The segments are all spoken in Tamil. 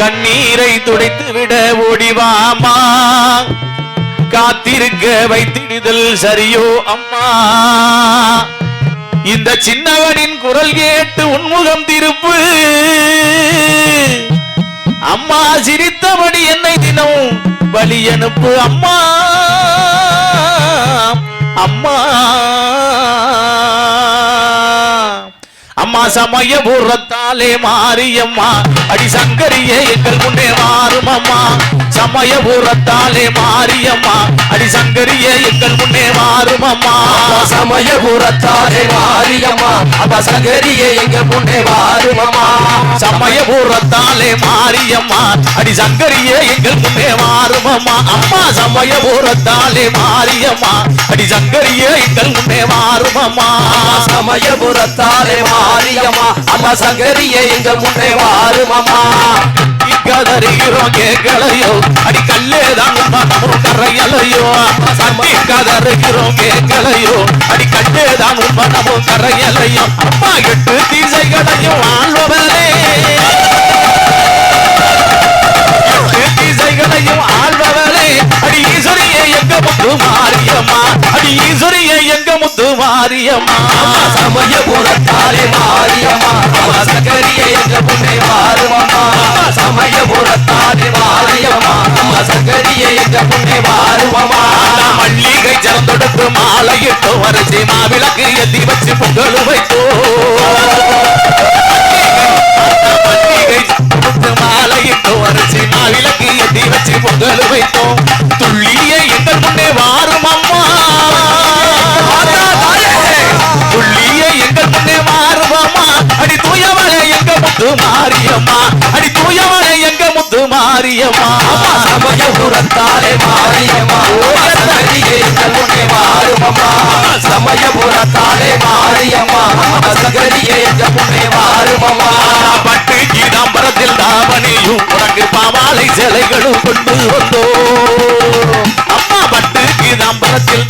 கண்ணீரை துடைத்து விட ஓடிவாமா? காத்திருக்க வைத்திடுதல் சரியோ அம்மா? இந்த சின்னவனின் குரல் கேட்டு உன்முகம் திருப்பு. அம்மா சிரித்தபடி என்னை தினம் வழி அனுப்பு அம்மா. அம்மா. சமயபுரத்தாலே மாரியம்மா. அடி சங்கரியே எங்கள் முன்னே மாறுமம்மா. சமயபுரத்தாலே மாரியம்மா. அடி சங்கரியே எங்கள் முன்னே மாறும் அம்மா சமயபுரத்தாரே காரியமா அப்ப சங்கரியே எங்க முன்னே வாருமம்மா. சமயபுரத்தாலே மாரியம்மா. அடி சங்கரியே எங்கள் பொண்ணே மாறும் அம்மா அம்மா சமயபுரத்தாலே மாரியம்மா. அடி சங்கரியே எங்கள் பொண்ணே மாறும் அம்மா சமயபுரத்தாரே மாரியம்மா. அப்ப சங்கரியே எங்க முன்னே வாருமம்மா. கதறுகிறோம் கேட்கலையோ அடி கல்லேதான் உண்மை கரையலையோ? சம்மி கதறுகிறோம் கேட்கலையோ அடி கல்லேதான் உண்மை நம்ம கரையலையோ? அம்மா எட்டு தீசைகளையும் ஆழ்வவனே எட்டு தீசைகளையும் ஆழ்பவளே அடி ஈஸ்வரியே எங்க முத்து மாரியம்மா? அடி ஈஸ்வரியே எங்க முத்து மாரியம்மா? சமயபுரத்தாரே மாரியம்மா. எங்க புண்ணை வாருமம்மா மல்லிகை ஜலந்தொடுத்து மாலையிட்டு வரைச்சி மாவிளக்கு எத்தி வச்சு பொங்கல் வைத்தோ மல்லிகை வரைச்சி மாவிளக்கு எத்தி வச்சு பொங்கல் வைத்தோம். துள்ளிய எங்கள் முன்னே வாரும் அம்மா. துள்ளிய எங்கள் முன்னே வாரும் அம்மா. அடி தூயவளே எங்க முத்து மாரியம்மா. அடி எங்க முத்து மாரியம்மா சமயபுரத்தாலே மாரியம்மா வாருமம்மா சமயபுரத்தாலே மாரியம்மா எங்கள் முன்னே வாருமம்மா பட்டு கீதாம்பரத்தில் தாவணியும் உனக்கு பாவாலை சிலைகளும் கொண்டு வந்தோ அம்மா பட்டு கீதாம்பரத்தில்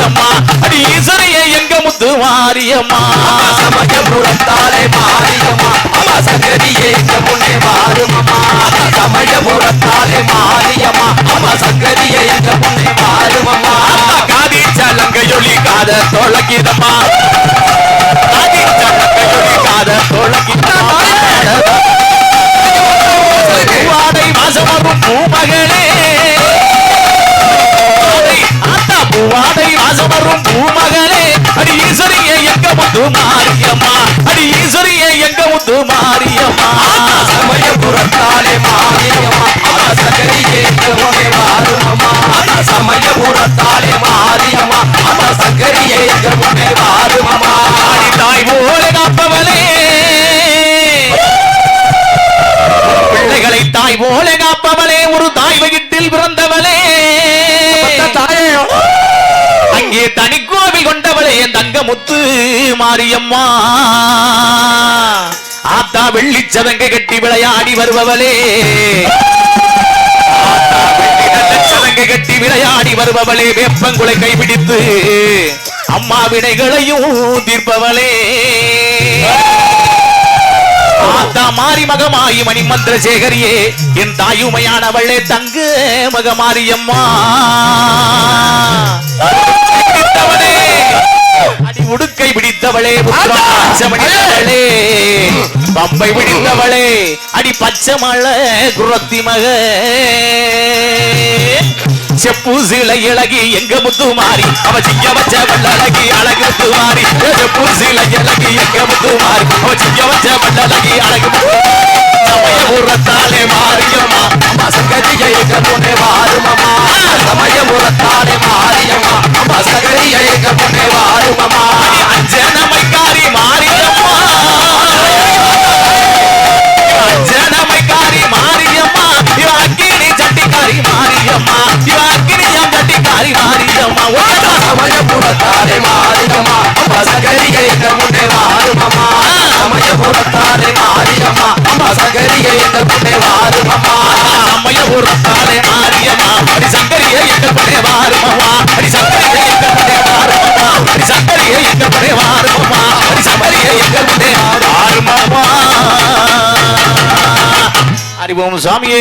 மாரியம்மா. அடி ஈஸ்வரியே எங்க முத்து மாரியம்மா? சமயபுரத்தாலே மாரியம்மா. அம்மா சங்கரியே எங்க முன்னே வாருமம்மா சமயபுரத்தாலே மாரியம்மா. அம்மா சங்கரியே எங்க முன்னே மாறுமம்மா. காதி சலங்கையொலி காத தொழகிதம்மா பூவாடை வாசமரும் பூமகளே. அடி ஈஸ்வரியே எங்க முத்து மாரியம்மா? அடி ஈஸ்வரியே எங்க முத்து மாரியம்மா? சமயபுரத்தாலே மாரியம்மா. அம்மா சங்கரியே எங்கள் வாருமம்மா? சமயபுரத்தாலே மாரியம்மா. அம்மா சங்கரியே வாருமம்மா? அடி தாய் போல காப்பவளே. பிள்ளைகளை தாய் போல காப்பவளே. ஒரு தாய் வயிற்றில் பிறந்தவளே. என் தங்க முத்து மாரியம்மா. ஆத்தா வெள்ளி சதங்கை கட்டி விளையாடி வருபவளே. சதங்க சதங்கை கட்டி விளையாடி வருபவளே. வேப்பங்குளை கைபிடித்து அம்மா வினைகளையும் தீர்ப்பவளே. ஆத்தா மாறி மகமாயி மணி மந்திர சேகரியே என் தாயுமையானவளே தங்க மகமாரியம்மா. பிடித்தவளே புத்திரமாச்சமணித்தவளே பம்பை பிடித்தவளே அடி பச்சை மலை குரத்தி மக. செப்பு சிலை இழகி எங்க முத்து மாறி? அவ சிங்க வச்ச வல்லழகி அழகு முத்து மாறி. செப்பு சிலை இழகி எங்க முத்து மாறி? அவ சிங்க வச்ச வல்லழகி அழகு முத்து சமயபுரத்தாலே மாரியம்மா அம்மா அறிவோம் சாமியே.